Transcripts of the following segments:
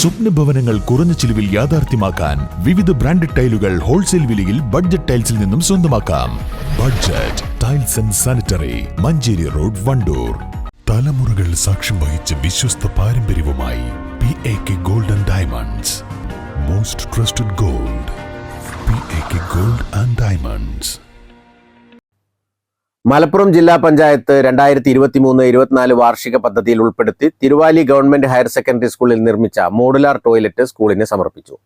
സ്വപ്ന ഭവനങ്ങൾ കുറഞ്ഞ ചിലവിൽ യാഥാർത്ഥ്യമാക്കാൻ വിവിധ ബ്രാൻഡഡ് ടൈലുകൾ ഹോൾസെയിൽ വിലയിൽ ബഡ്ജറ്റ് ടൈൽസിൽ നിന്നും സ്വന്തമാക്കാം. Budget tiles and sanitary Manjeri road Wandoor. തലമുറകൾ സാക്ഷ്യം വഹിച്ച വിശ്വസ്ത പാരമ്പര്യവുമായി P A K golden diamonds most trusted gold P A K gold and diamonds Malappuram ജില്ലാ പഞ്ചായത്ത് രണ്ടായിരത്തി ഇരുപത്തി മൂന്ന് ഇരുപത്തിനാല് വാർഷിക പദ്ധതിയിൽ ഉൾപ്പെടുത്തി തിരുവാലി ഗവൺമെന്റ് ഹയർ സെക്കൻഡറി സ്കൂളിൽ നിർമ്മിച്ച മോഡുലാർ ടോയ്ലറ്റ് സ്കൂളിന് സമർപ്പിച്ചു.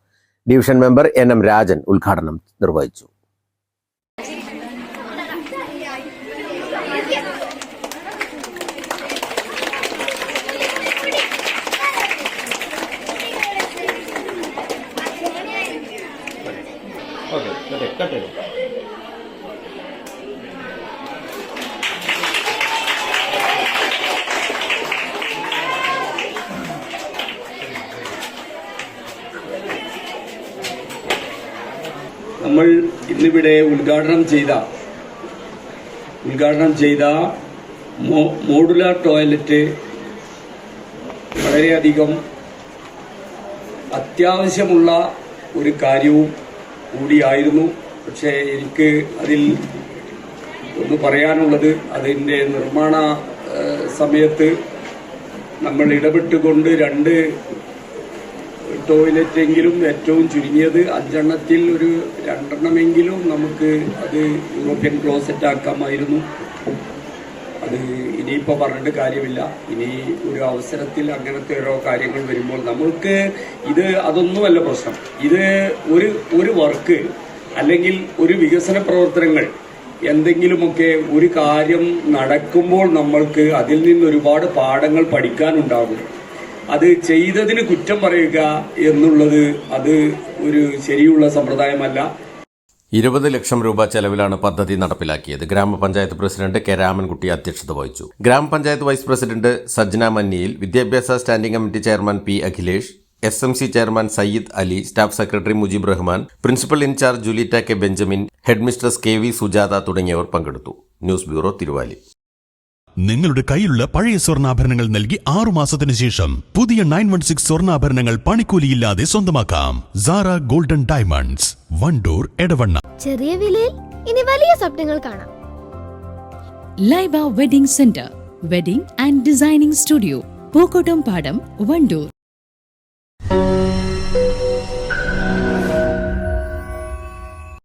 Division member N M Rajan ഉദ്ഘാടനം നിർവഹിച്ചു. നമ്മൾ ഇന്നിവിടെ ഉദ്ഘാടനം ചെയ്ത ഉദ്ഘാടനം ചെയ്ത മോഡുലാർ ടോയ്ലറ്റ് വളരെയധികം അത്യാവശ്യമുള്ള ഒരു കാര്യവും കൂടിയായിരുന്നു പക്ഷേ എനിക്ക് അതിൽ ഒന്ന് പറയാനുള്ളത് അതിന്റെ നിർമ്മാണ സമയത്ത് നമ്മൾ ഇടപെട്ടുകൊണ്ട് രണ്ട് ടോയ്ലറ്റെങ്കിലും ഏറ്റവും ചുരുങ്ങിയത് അഞ്ചെണ്ണത്തിൽ ഒരു രണ്ടെണ്ണമെങ്കിലും നമുക്ക് അത് യൂറോപ്യൻ ക്ലോസറ്റ് ആക്കാമായിരുന്നു. അത് ഇനിയിപ്പോൾ പറഞ്ഞിട്ട് കാര്യമില്ല. ഇനി ഒരു അവസരത്തിൽ അങ്ങനത്തെ ഓരോ കാര്യങ്ങൾ വരുമ്പോൾ നമ്മൾക്ക് ഇത് അതൊന്നുമല്ല പ്രശ്നം. ഇത് ഒരു ഒരു വർക്ക് അല്ലെങ്കിൽ ഒരു വികസന പ്രവർത്തനങ്ങൾ എന്തെങ്കിലുമൊക്കെ ഒരു കാര്യം നടക്കുമ്പോൾ നമ്മൾക്ക് അതിൽ നിന്ന് ഒരുപാട് പാഠങ്ങൾ പഠിക്കാനുണ്ടാകും. അത് ചെയ്തതിന് കുറ്റം പറയുക എന്നുള്ളത് അത് ഒരു ശരിയുള്ള സമ്പ്രദായമല്ല. ഇരുപത് ലക്ഷം രൂപ ചെലവിലാണ് പദ്ധതി നടപ്പിലാക്കിയത്. ഗ്രാമപഞ്ചായത്ത് പ്രസിഡന്റ് കെ രാമൻകുട്ടി അധ്യക്ഷത വഹിച്ചു. ഗ്രാമപഞ്ചായത്ത് വൈസ് പ്രസിഡന്റ് സജ്ന മന്നിയിൽ വിദ്യാഭ്യാസ standing committee chairman P Akhilesh S M C chairman Sayyid Ali staff secretary Mujeeb Rahman principal in charge Julitta K Benjamin headmistress K V Sujatha തുടങ്ങിയവർ പങ്കെടുത്തു. News bureau Thiruvali. നിങ്ങളുടെ കയ്യിലുള്ള പഴയ സ്വർണാഭരണങ്ങൾ നൽകി ആറു മാസത്തിന് ശേഷം പുതിയ നയൻ വൺ സിക്സ് സ്വർണാഭരണങ്ങൾ പണിക്കൂലിയില്ലാതെ സ്വന്തമാക്കാം. സാറ ഗോൾഡൻ ഡയമണ്ട്സ് വണ്ടൂർ എടവണ്ണ ചെറിയ വിലയിൽ ഇനി വലിയ സ്വപ്നങ്ങൾ കാണാം. Laiba wedding centre wedding and designing studio Pookkottumpadam Wandoor